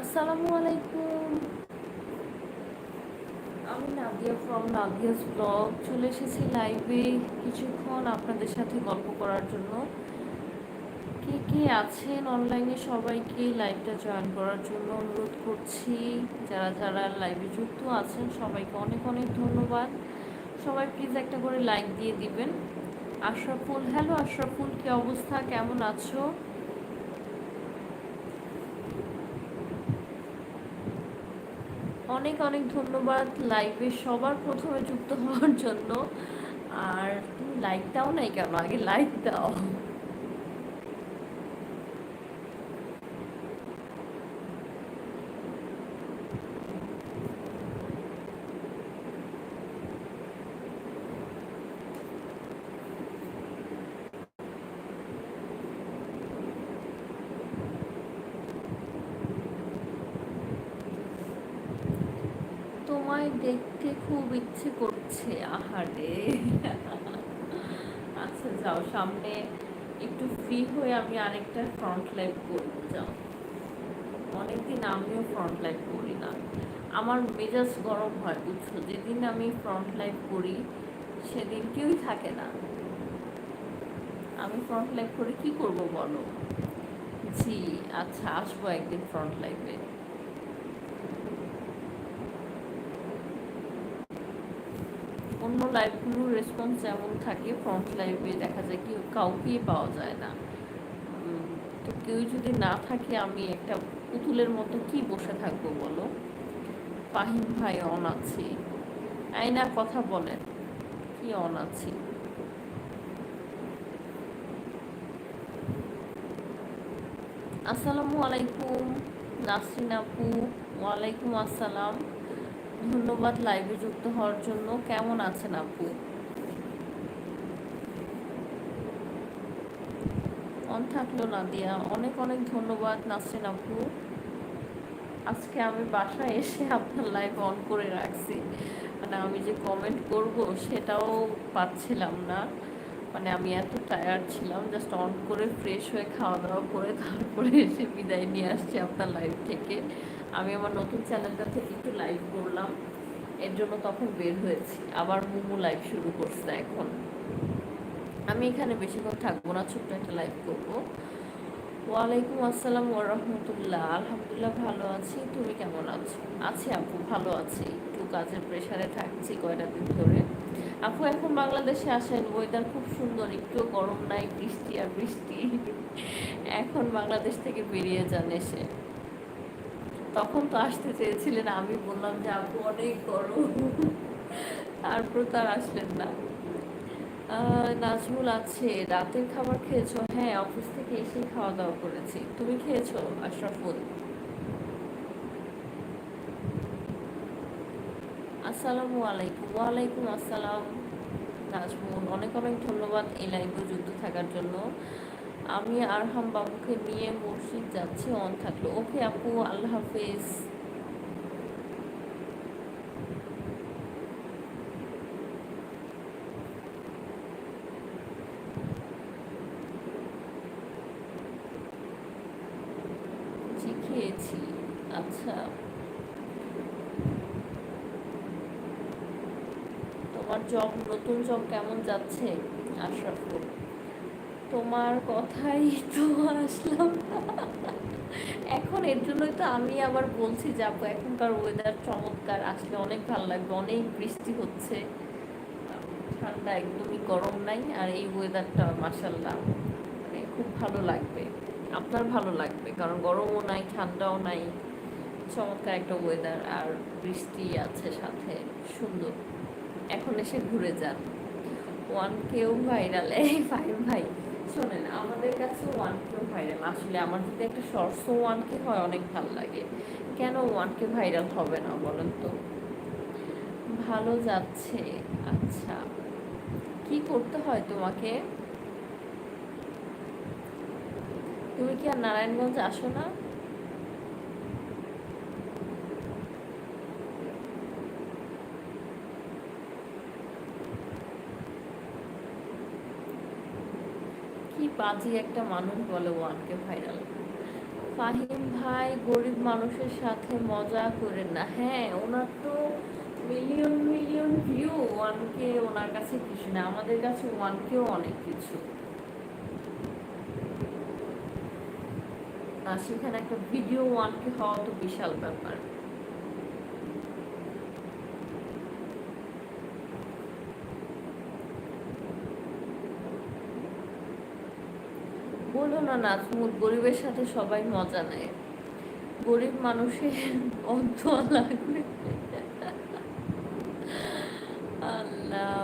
আসসালামু আলাইকুম। আমি নাদিয়া ফ্রম নাদিয়াস ব্লগ চলে এসেছি লাইভে কিছুক্ষণ আপনাদের সাথে গল্প করার জন্য। কে কে আছেন অনলাইনে সবাইকে লাইভটা জয়েন করার জন্য অনুরোধ করছি। যারা যারা লাইভে যুক্ত আছেন, সবাইকে অনেক অনেক ধন্যবাদ। সবাই প্লিজ একটা করে লাইক দিয়ে দিবেন। আশরাফুল হ্যালো আশরাফুল, কি অবস্থা? কেমন আছো? অনেক অনেক ধন্যবাদ। লাইভে সবার প্রথমে যুক্ত হওয়ার জন্য। আর লাইক দাও নাই কেন? আগে লাইক দাও। দেখতে খুব ইচ্ছে করছে আহারে। আচ্ছা যাও, সামনে একটু ফ্রি হয়ে আমি আরেকটা ফ্রন্ট লাইভ করব, যাও। অনেকদিন আমিও ফ্রন্ট লাইভ করি না। আমার মেজাজ গরম হয়, বুঝছ? যেদিন আমি ফ্রন্ট লাইভ করি সেদিন কেউই থাকে না। আমি ফ্রন্ট লাইভ করে কি করব বলো? জি আচ্ছা আসব একদিন ফ্রন্ট লাইভে লাইভগুলোর রেসপন্স যেমন থাকে ফ্রন্ট লাইভে দেখা যায় কি কাউকেই পাওয়া যায় না। তো কেউ যদি না থাকে, আমি একটা পুতুলের মতো কি বসে থাকব বলো? ফাহিম ভাই অন আছি। আইনা কথা বলেন, কি অন আছি? আসসালামু আলাইকুম, নাসরিন আপু, ওয়ালাইকুম আসসালাম। ধন্যবাদ লাইভে যুক্ত হওয়ার জন্য। কেমন আছেন আপু? অন থাকল না দিয়া। অনেক অনেক ধন্যবাদ নাসরিন আপু। আজকে আমি বাসায় এসে আপনার লাইভ অন করে রাখছি। মানে আমি যে কমেন্ট করব সেটাও পাচ্ছিলাম না। মানে আমি এত টায়ার্ড ছিলাম জাস্ট অন করে ফ্রেশ হয়ে খাওয়া দাওয়া করে তারপরে এসে বিদায় নিয়ে আসছি আপনার লাইভ থেকে। আমি আমার নতুন চ্যানেলটা থেকে একটু লাইভ করলাম। এর জন্য তখন বের হয়েছি। আবার মোমো লাইভ শুরু করছে এখন। আমি এখানে বেশিক্ষণ থাকব না, ছোট্ট একটা লাইভ করব। ওয়ালাইকুম আসসালাম ওরহমতুল্লাহ আলহামদুলিল্লাহ ভালো আছি। তুমি কেমন আছো? আছি আপু, ভালো আছি। একটু কাজের প্রেশারে থাকছি কয়টা দিন ধরে। আপু, এখন বাংলাদেশে আসেন। ওয়েদার খুব সুন্দর। একটু গরম নাই, বৃষ্টি আর বৃষ্টি। এখন বাংলাদেশ থেকে বেরিয়ে যান এসে। তখন তো আসতে চেয়েছিলেন, আমি বললাম যে আপু অনেক গরম। তারপর তো আর আসলেন না। নাজমুল আছে, রাতের খাবার খেয়েছো? হ্যাঁ অফিস থেকে এসেই খাওয়া দাওয়া করেছি। তুমি খেয়েছো আশরাফুল? আসসালামু আলাইকুম। ওয়ালাইকুম আসসালাম, নাজমুল। অনেক অনেক ধন্যবাদ এই লাইভে যুক্ত থাকার জন্য। আমি আরহাম বাবুকে নিয়ে মসজিদ যাচ্ছি, অন থাকল। ওকে আপু, আল্লাহ হাফেজ। খেয়েছি। আচ্ছা। তোমার জব নতুন জব কেমন যাচ্ছে? তোমার কথাই তো আসলাম এখন এর জন্যই তো আমি আবার বলছি যাব। এখনকার ওয়েদার চমৎকার, আসলে অনেক ভালো লাগবে, অনেক বৃষ্টি হচ্ছে। ঠান্ডা একদমই গরম নাই, আর এই ওয়েদারটা মাসাল্লাহ মানে খুব ভালো লাগবে, আপনার ভালো লাগবে, কারণ গরমও নাই, ঠান্ডাও নাই। চমৎকার একটা ওয়েদার আর বৃষ্টি আছে সাথে, সুন্দর। এখন এসে ঘুরে যান। ওয়ান কেও ভাইরাল এই ভাই ভাই। শোনেন, আমাদের কাছে ওয়ান কে ভাইরাল আসলে আমার যদি একটা ওয়ান কে হয় অনেক ভালো লাগে। কেন ওয়ান কে ভাইরাল হবে না বলেন তো? ভালো যাচ্ছে। আচ্ছা কি করতে হয় তোমাকে? তুমি কি আর নারায়ণগঞ্জ আসো না কি বাজে একটা মানুষ বলে ওয়ানকে ভাইরাল ফাহিম ভাই গরিব মানুষের সাথে মজা করেন না। হ্যাঁ ওনার তো million million view one K ওনার কাছে কিছু না, আমাদের কাছে ওয়ান কেও অনেক কিছু। সেখানে একটা ভিডিও ওয়ান কে হওয়া তো বিশাল ব্যাপার বলো না নাজমুল গরিবের সাথে সবাই মজা নেয়। গরিব মানুষের অন্ত লাগবে আল্লাহ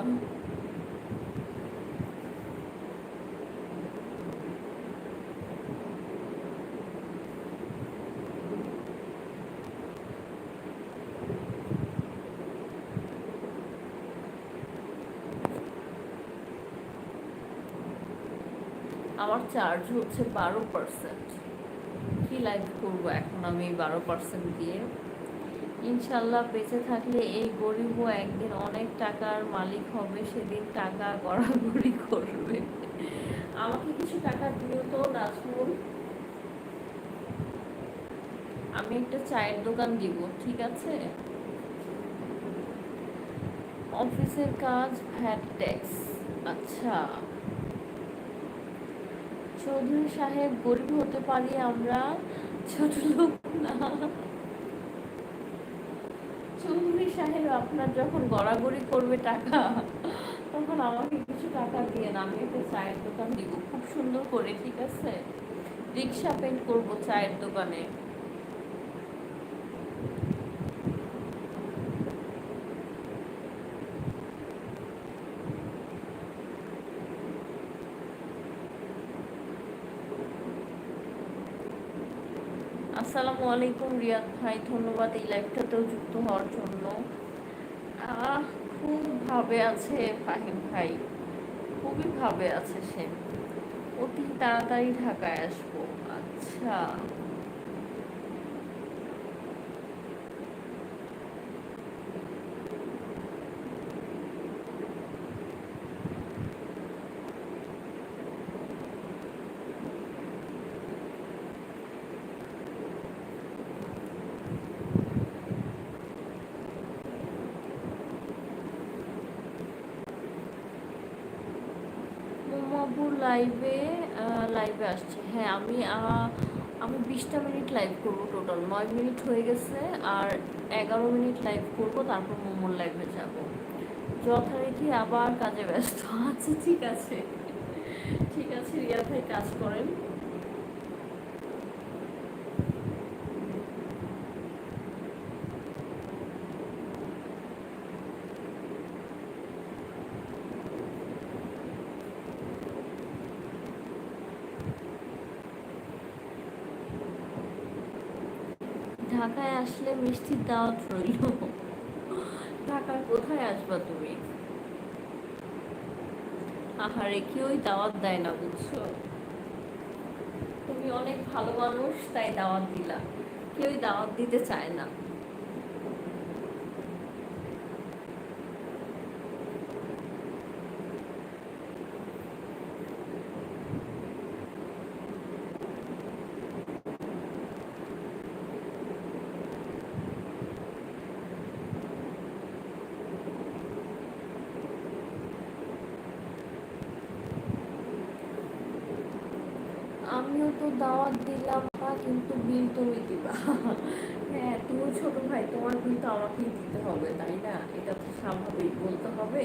আমার চার্জ হচ্ছে বারো পার্সেন্ট কি লাইভ করব এখন আমি বারো পার্সেন্ট দিয়ে? ইনশাল্লাহ বেঁচে থাকলে এই গরিবও একদিন অনেক টাকার মালিক হবে, সেদিন টাকা গড়াগড়ি করবে। আমাকে কিছু টাকা দিও তো, নাজমুল। আমি একটা চায়ের দোকান দিব, ঠিক আছে? অফিসের কাজ ভ্যাট ট্যাক্স আচ্ছা। চৌধুরী সাহেব গরিব হতে পারি আমরা? ছোট লোক না। চৌধুরী সাহেব, আপনার যখন গড়াগড়ি করবে টাকা, তখন আমাকে কিছু টাকা দিয়ে আমি একটা চায়ের দোকান দিব। খুব সুন্দর করে, ঠিক আছে? রিক্সা পেন্ট করব চায়ের দোকানে। আসসালামু আলাইকুম রিয়াদ ভাই, ধন্যবাদ এই লাইভটাতেও যুক্ত হওয়ার জন্য। খুব ভাবে আছে ফাহিম ভাই। খুবই ভাবে আছে সে। অতি তাড়াতাড়ি ঢাকায় আসব। আচ্ছা। লাইভে লাইভে আসছে। হ্যাঁ আমি আমি বিশটা মিনিট লাইভ করব টোটাল নয় মিনিট হয়ে গেছে আর এগারো মিনিট লাইভ করব, তারপর মোমোর লাইভে যাব। যথারীতি আবার কাজে ব্যস্ত আছে, ঠিক আছে? ঠিক আছে রিয়া ভাই কাজ করেন। ঢাকায় আসলে মিষ্টির দাওয়াত রইল। ঢাকার কোথায় আসবা তুমি? আহারে, কেউই দাওয়াত দেয় না, বুঝছ? তুমি অনেক ভালো মানুষ, তাই দাওয়াত দিলা। কেউই দাওয়াত দিতে চায় না আমিও তো দাওয়াত দিলাম বা কিন্তু বিল তুমি দিবা। হ্যাঁ তুমি ছোট ভাই, তোমার বিল তো আমাকেই দিতে হবে, তাই না? এটা তো স্বাভাবিক, বলতে হবে।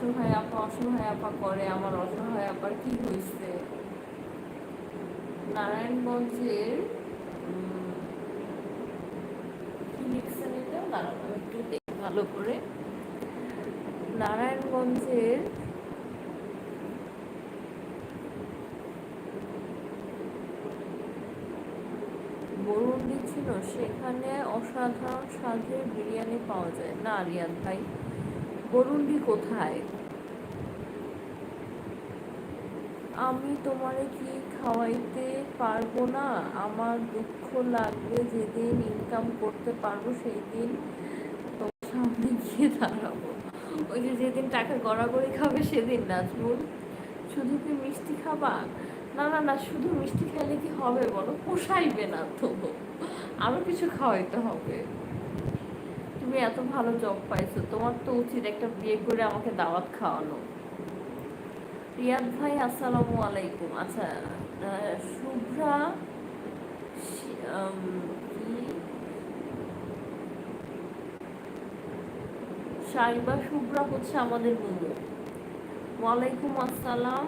অসহায় আপা অসহায় আপা করে, আমার অসহায় আপার কি হয়েছে নারায়ণগঞ্জের লিখছেন ভালো করে। নারায়ণগঞ্জের দিচ্ছিল সেখানে অসাধারণ স্বাদের বিরিয়ানি পাওয়া যায়। না আরিয়ান ভাই। বরুন্ডি কোথায়? আমি তোমারে কি খাওয়াইতে পারব না? আমার দুঃখ লাগবে যেদিন ইনকাম করতে পারব সেই দিন তোমার সামনে গিয়ে দাঁড়াবো। ওই যে যেদিন টাকা গড়াগড়ি খাবে সেদিন, নাজমুল। শুধু কি মিষ্টি খাবা? না না না, শুধু মিষ্টি খেলে কি হবে বলো? পোষাইবে না তো। আরও কিছু খাওয়াইতে হবে। তুমি এত ভালো জব পাইছো, তোমার তো উচিত একটা বিয়ে করে আমাকে দাওয়াত খাওয়ানো। রিয়াদ ভাই, আসসালামু আলাইকুম। আচ্ছা শুভ্রা সাইবা, শুভ্রা হচ্ছে আমাদের বন্ধু। ওয়ালাইকুম আসসালাম।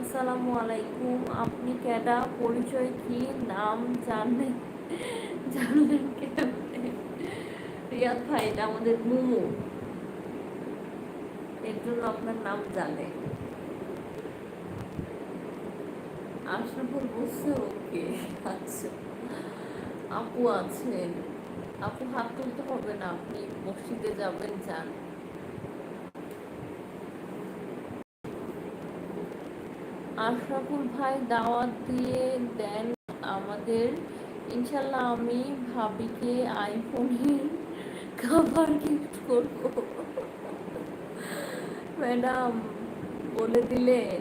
আসসালামু আলাইকুম। আপনি কেডা? পরিচয় কি? নাম জানলেন জানলেন কেমনে এটা আমাদের মুমু। এর জন্য আপনার নাম জানে। আশরাফুল ওকে আচ্ছা। আপু আছেন। আপু হাত তুলতে হবে না, আপনি মসজিদে যাবেন, যান। আশরাফুল ভাই দাওয়াত দিয়ে দেন আমাদের। ইনশাল্লাহ আমি ভাবিকে আইফোনের খাবার গিফট করব। ম্যাডাম, বলে দিলেন।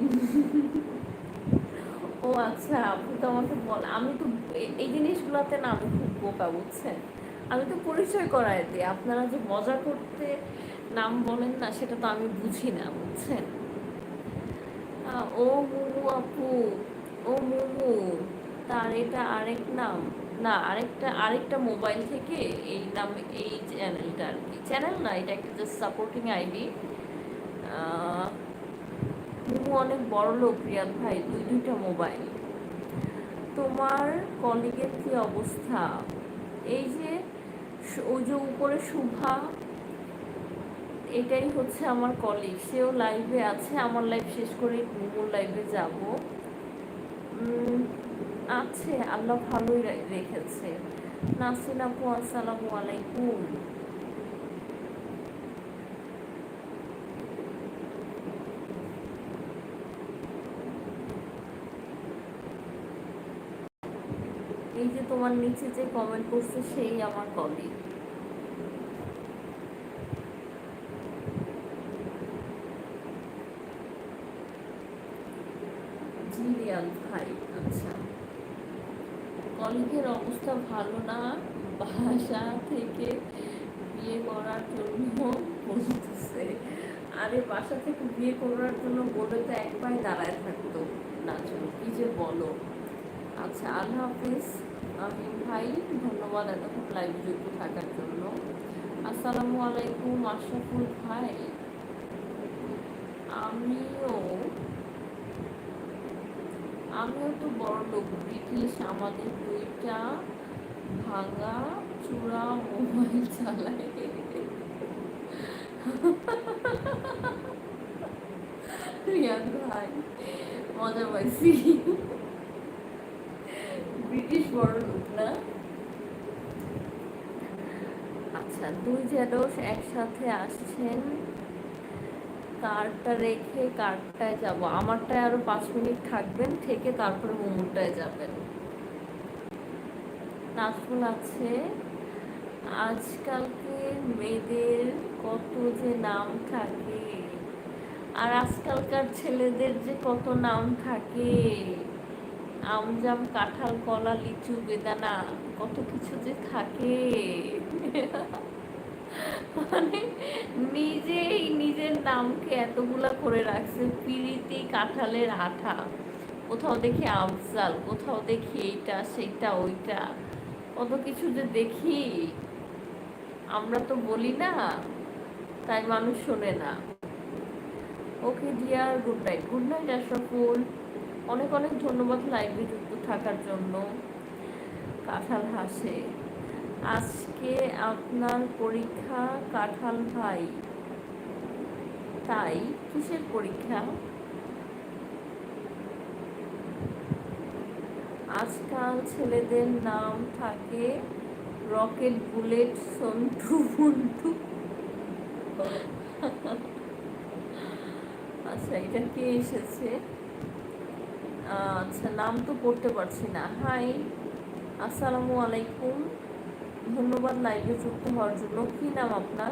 ও আচ্ছা আপনি তো আমাকে বল, আমি তো এই জিনিসগুলোতে না আমি খুব বোকা, বুঝছেন? আমি তো পরিচয় করাই দিই, আপনারা যে মজা করতে নাম বলেন না, সেটা তো আমি বুঝি না, বুঝছেন? ও মুমু আপু, ও মুমু, তার এটা আরেক নাম। না, আরেকটা আরেকটা মোবাইল থেকে এই নাম এই চ্যানেলটা আর কি। চ্যানেল না, এটা একটা জাস্ট সাপোর্টিং আইডি মুমু অনেক বড় লোক, রিয়াদ ভাই, দুই, দুইটা মোবাইল তোমার কলিগের কি অবস্থা? এই যে ওই যে উপরে শুভা, এটাই হচ্ছে আমার কলিগ সেও লাইভে আছে, আমার লাইভ শেষ করে মুমুর লাইভে যাব। আছে, আল্লাহ ভালোই রেখেছে। নাসিন আপু, আসসালামু আলাইকুম। এই যে তোমার নিচে যে কমেন্ট করছে, সেই আমার কলিগ জিরিয়াল ভাই আচ্ছা। কলিগের অবস্থা ভালো না। বাসা থেকে বিয়ে করার জন্য বলতেছে। আরে, বাসা থেকে বিয়ে করার জন্য বলে তো এক পায়ে দাঁড়ায় থাকতো। না, চলো, কি যে বলো। আচ্ছা আল্লাহ হাফিজ। আমিন ভাই, ধন্যবাদ এতক্ষণ লাইভে যুক্ত থাকার জন্য। আসসালামু আলাইকুম আশরাফুল ভাই। আমিও আমিও তো বড় লোক ব্রিটিশ আমাদের দুইটা ভাঙা চূড়া মোবাইল চালায়। রিয়াদ ভাই, মজা পাইছি। ব্রিটিশ বড় লোক না? আচ্ছা দুই জেডোস একসাথে আসছেন। কারটা রেখে কারটায় যাব। আমারটায় আরও পাঁচ মিনিট থাকবেন, থেকে তারপরে মোমোটায় যাবেন। নাজমুল আছে। আজকালকে মেয়েদের কত যে নাম থাকে। আর আজকালকার ছেলেদের যে কত নাম থাকে। আমজাম, কাঁঠাল, কলা, লিচু, বেদানা, কত কিছু যে থাকে। মানে নিজেই নিজের নামকে এতগুলা করে রাখছে, পিরিতি কাঁঠালের আঠা। কোথাও দেখি আফজাল, কোথাও দেখি এইটা, সেইটা, ওইটা। কত কিছু যে দেখি, আমরা তো বলি না, তাই মানুষ শোনে না। Okay dear good night good night Ashraful. অনেক অনেক ধন্যবাদ লাইভে যুক্ত থাকার জন্য। কাঁঠাল হাসে। আজকে আপনার পরীক্ষা কাঁঠাল ভাই। তাই কিসের পরীক্ষা? আজকাল ছেলেদের নাম থাকে রকেট বুলেট সন্টু মন্টু আচ্ছা এটা কে এসেছে? আচ্ছা নাম তো পড়তে পারছি না। হাই, আসসালামু আলাইকুম। ধন্যবাদ লাইভে যুক্ত হওয়ার জন্য। কি নাম আপনার?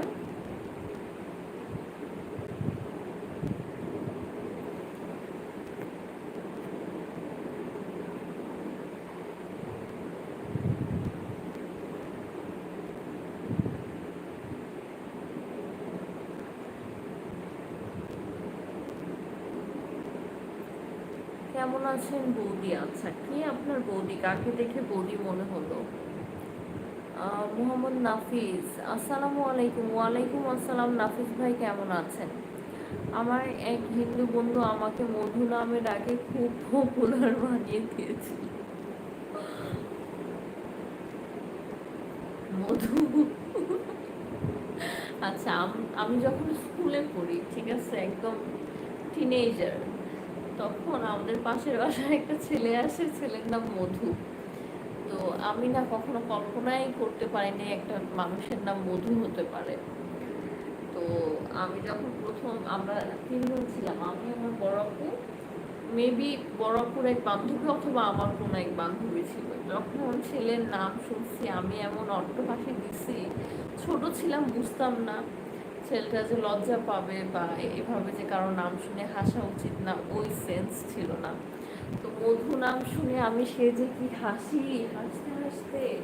কেমন আছেন বৌদি? আচ্ছা কি আপনার বৌদি? কাকে দেখে বৌদি মনে হলো? মোহাম্মদ নাফিজ আসসালামু আলাইকুম। ওয়ালাইকুম আসসালাম। নাফিজ ভাই, কেমন আছেন? আমার এক হিন্দু বন্ধু আমাকে মধু নামে ডাকে খুব পপুলার বানিয়ে দিয়েছিল। মধু? আচ্ছা আমি যখন স্কুলে পড়ি, ঠিক আছে, একদম টিনেজার তখন আমাদের পাশের বাসায় একটা ছেলে আসে, ছেলের নাম মধু। তো আমি না কখনো কল্পনাই করতে পারিনি একটা মানুষের নাম মধু হতে পারে। তো আমি যখন প্রথম আমরা তিনজন ছিলাম, আমি, আমার বড় মেবি বড় এক বান্ধবী অথবা আমার কোনো এক বান্ধবী ছিল। যখন ছেলের নাম শুনছি, আমি এমন অট্টহাসি দিছি ছোট ছিলাম, বুঝতাম না ছেলেটা যে লজ্জা পাবে বা এভাবে যে কারও নাম শুনে হাসা উচিত না, ওই সেন্স ছিল না। তো মধু নাম শুনে আমি সে যে কি হাসি, হাসতে হাসতে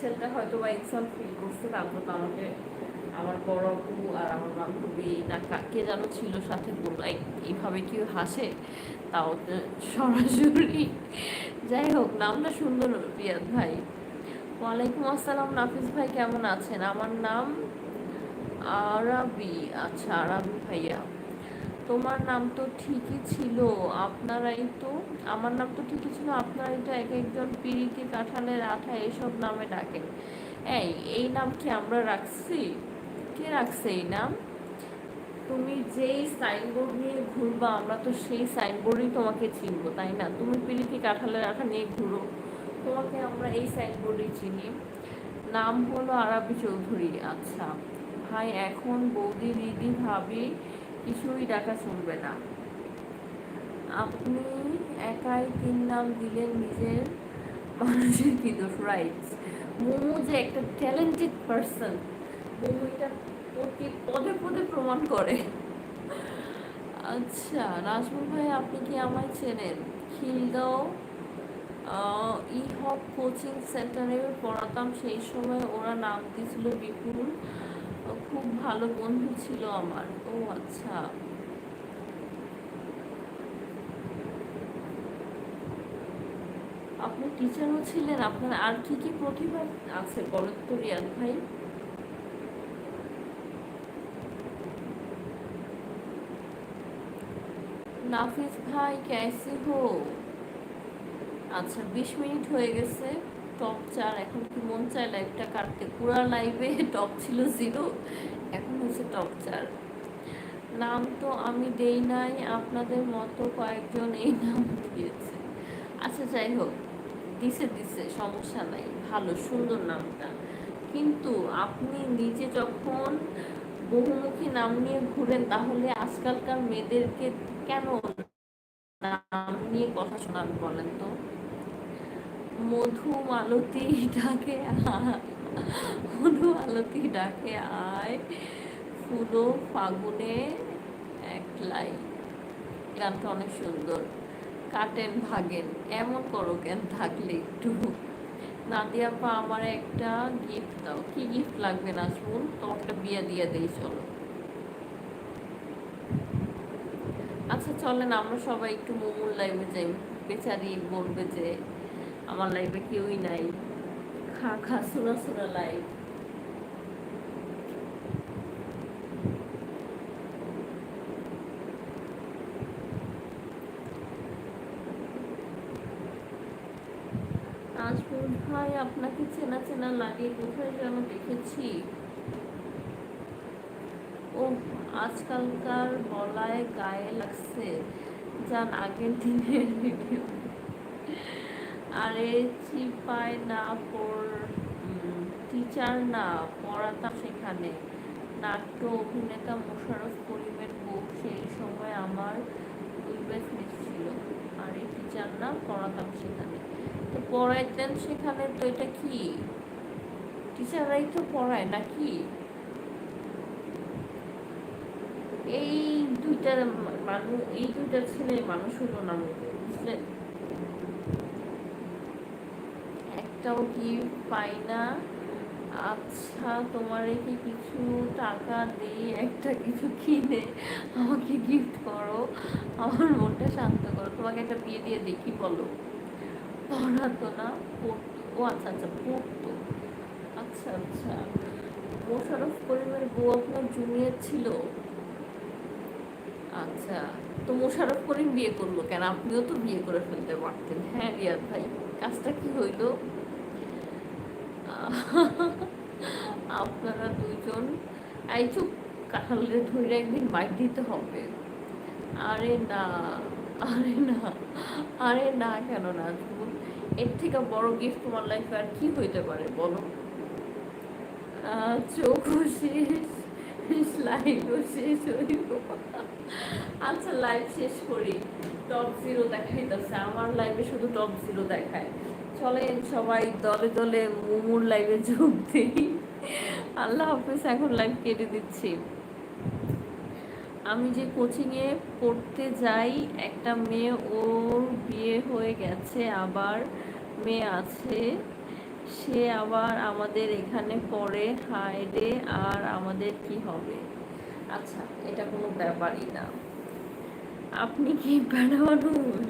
ছেলেটা হয়তো বা ইনসাল্ট ফিল করছে, তারপর তো আমাকে আমার বড় আপু আর আমার বান্ধবী না কা- কে যেন ছিল সাথে বলল এইভাবে কেউ হাসে? তাও সরাসরি। যাই হোক, নামটা সুন্দর, রিয়াদ ভাই। ওয়ালাইকুম আসসালাম, নাফিস ভাই কেমন আছেন? আমার নাম আরাবি। আচ্ছা আরাবি ভাইয়া। তোমার নাম তো ঠিকই ছিল, আপনারাই তো, আমার নাম তো ঠিকই ছিল, আপনারাই তো এক একজন পিরিতি কাঁঠালের আঠা এসব নামে ডাকেন। এই এই নাম কি আমরা রাখছি? কে রাখছে এই নাম? তুমি যেই সাইনবোর্ড নিয়ে ঘুরবা, আমরা তো সেই সাইনবোর্ডই তোমাকে চিনবো, তাই না? তুমি পিরিতি কাঁঠালের আঠা নিয়ে ঘুরো, তোমাকে আমরা এই সাইনবোর্ডই চিনি। নাম হলো আরাবি চৌধুরী। আচ্ছা ভাই, এখন বৌদি, দিদি, ভাবি কিছুই ডাকা শুনবে না। আপনি একাই তিন নাম দিলেন নিজের মানুষের কি দোষ? রাইট মোমো যে একটা ট্যালেন্টেড পার্সন মোমো এটা প্রতি পদে পদে প্রমাণ করে। আচ্ছা নাজমুল ভাই, আপনি কি আমায় চেনেন? খিলদাও ই হপ কোচিং সেন্টারে পড়াতাম, সেই সময় ওরা নাম দিয়েছিল বিপুল। খুব ভালো বন্ধু ছিল আমার। ও আচ্ছা। আপনি টিচারও ছিলেন, আপনার আর কি কি প্রতিভা আছে বলেন তো রিয়াদ ভাই? নাফিস ভাই কেসে হো আচ্ছা বিশ মিনিট হয়ে গেছে। টপ চার, এখন কি মন চায় লাইভটা কাটতে পুরা লাইভে টপ ছিল জিরো এখন হচ্ছে টপ চার। নাম তো আমি দেই নাই, আপনাদের মতো কয়েকজন এই নাম দিয়েছে। আচ্ছা যাই হোক, দিছে দিছে, সমস্যা নাই, ভালো, সুন্দর নামটা। কিন্তু আপনি নিজে যখন বহুমুখী নাম নিয়ে ঘুরেন, তাহলে আজকালকার মেয়েদেরকে কেন নাম নিয়ে কথা শোনান বলেন তো? মধু মালতী ডাকে মধু মালতী ডাকে আয়। ফুলো ফাগুনে একলাই। গানটা অনেক সুন্দর। কাটেন ভাগেন, এমন করো কেন থাকলে একটু। নাদিয়া পা আমার একটা গিফট দাও। কি গিফট লাগবে না শুন তোমাকে বিয়ে দিয়ে দেই, চলো। আচ্ছা চলেন, আমরা সবাই একটু মোমোর লাইভে যাই। বেচারি বলবে যে আমার লাইফে কেউই নাই। খা খা শোনা শোনা লাইভ আজ বোধ আপনাকে চেনা চেনা লাগে কোথায় যেন দেখেছি। ও আজকালকার গলায় গায়ে লাগছে। যান আগের দিনের ভিডিও আরে চিপায় না পর টিচার না পড়াতাম সেখানে। নাট্য অভিনেতা মোশাররফ করিমের বউ সেই সময় আমার দুই ব্যাচমেট ছিল। আর এই টিচার না, পড়াতাম সেখানে। তো পড়াইতেন সেখানে তো এটা কি? টিচাররাই তো পড়ায় নাকি? এই দুইটা মানুষ এই দুইটা ছেলে মানুষ হলো না বুঝলেন? একটাও কি পাই না। আচ্ছা তোমার কি কিছু টাকা দিয়ে একটা কিছু কিনে, আমাকে গিফট করো। আমার মনটা শান্ত করো। তোমাকে একটা বিয়ে দিয়ে দেখি, বলো। পড়াতো না, পড়তো। ও আচ্ছা আচ্ছা পড়তো। আচ্ছা আচ্ছা। মোশারফ করিমের বউ আপনার জুনিয়র ছিল? আচ্ছা তো মোশারফ করিম বিয়ে করল কেন? আপনিও তো বিয়ে করে ফেলতে পারতেন। হ্যাঁ রিয়াদ ভাই, কাজটা কি হইল? আপনারা দুজন, এই চুপ কাঁঠালের ধরে একদিন মাইর দিতে হবে। আরে না আরে না আরে না কেন না এর থেকে বড় গিফট তোমার লাইফে আর কি হইতে পারে বলো? চোখও শেষ লাইভও শেষ আচ্ছা লাইভ শেষ করি। টপ জিরো দেখাইতেছে, আমার লাইভে শুধু টপ জিরো দেখায়। চলেন সবাই দলে দলে মোমোর লাইভে যোগ দিই। আল্লাহ হাফেজ, এখন লাইভ কেটে দিচ্ছি। আমি যে কোচিংয়ে পড়তে যাই, একটা মেয়ে ওর বিয়ে হয়ে গেছে, আবার মেয়ে আছে। সে আবার আমাদের এখানে পড়ে হায়রে আর আমাদের কি হবে? আচ্ছা এটা কোনো ব্যাপারই না। আপনি কি বেড়া মানুষ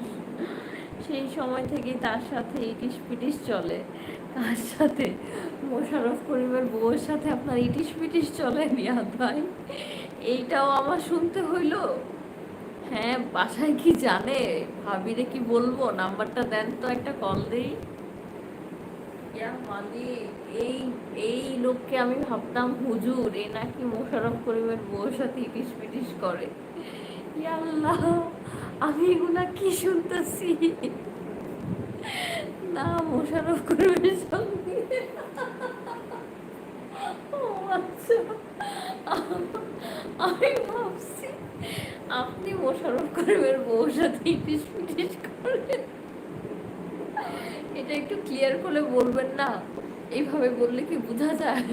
সেই সময় থেকে তার সাথে ইটিস পিটিস চলে। তার সাথে মোশারফ করিমের বউয়ের সাথে আপনার ইটিস পিটিস চলে নিয়াদ ভাই। এইটাও আমার শুনতে হইল। হ্যাঁ বাসায় কি জানে? ভাবিরে কি বলব? নাম্বারটা দেন তো, একটা কল দিই। এই এই লোককে আমি ভাবতাম হুজুর, এ নাকি মোশারফ করিমের বউর সাথে ইটিস পিটিস করে। আল্লাহ আমি এগুলা কি শুনতেছি? না মোশারফ করিমের সঙ্গে। আচ্ছা। আমি ভাবছি, আপনি মোশারফ করিমের বউর সাথে ইটিস পিটিস করেন। এটা একটু ক্লিয়ার করে বলবেন না? এইভাবে বললে কি বোঝা যায়?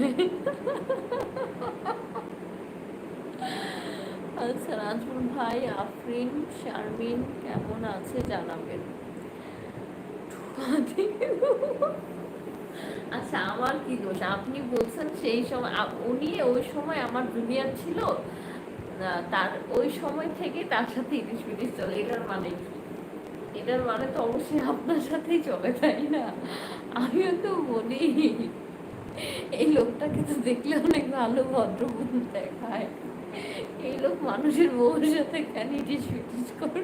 নাজমুল ভাই আফরিন, শারমিন কেমন আছে জানাবেন? আচ্ছা আমার কি দোষ? আপনি বলছেন সেই সময় উনি ওই সময় আমার জুনিয়র ছিল। তার, ওই সময় থেকে তার সাথে ইলিশ বিলিশ চলে। এটার মানে এটার মানে তো অবশ্যই আপনার সাথেই চলে, তাই না? আমিও তো বলি, এই লোকটাকে তো দেখলে অনেক ভালো ভদ্রগুণ দেখায়। এই লোক মানুষের বউর সাথে কেন ইটিস করে?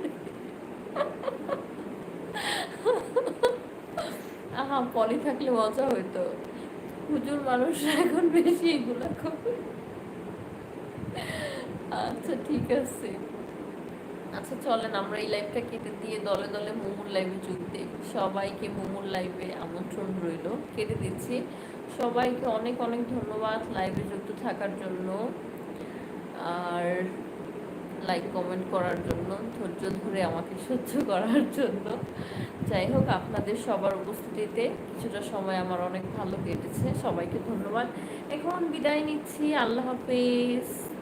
আহা, পলি থাকলে মজা হইতো। হুজুর মানুষরা এখন বেশি এগুলা করে। আচ্ছা ঠিক আছে। আচ্ছা চলেন, আমরা এই লাইভটা কেটে দিয়ে দলে দলে মোমোর লাইভে যোগ দিই। সবাইকে মোমোর লাইভে আমন্ত্রণ রইল। কেটে দিচ্ছি। সবাইকে অনেক অনেক ধন্যবাদ লাইভে যুক্ত থাকার জন্য। আর লাইক কমেন্ট করার জন্য, ধৈর্য ধরে আমাকে সহ্য করার জন্য। যাই হোক, আপনাদের সবার উপস্থিতিতে কিছুটা সময় আমার অনেক ভালো কেটেছে। সবাইকে ধন্যবাদ। এখন বিদায় নিচ্ছি। আল্লাহ হাফেজ।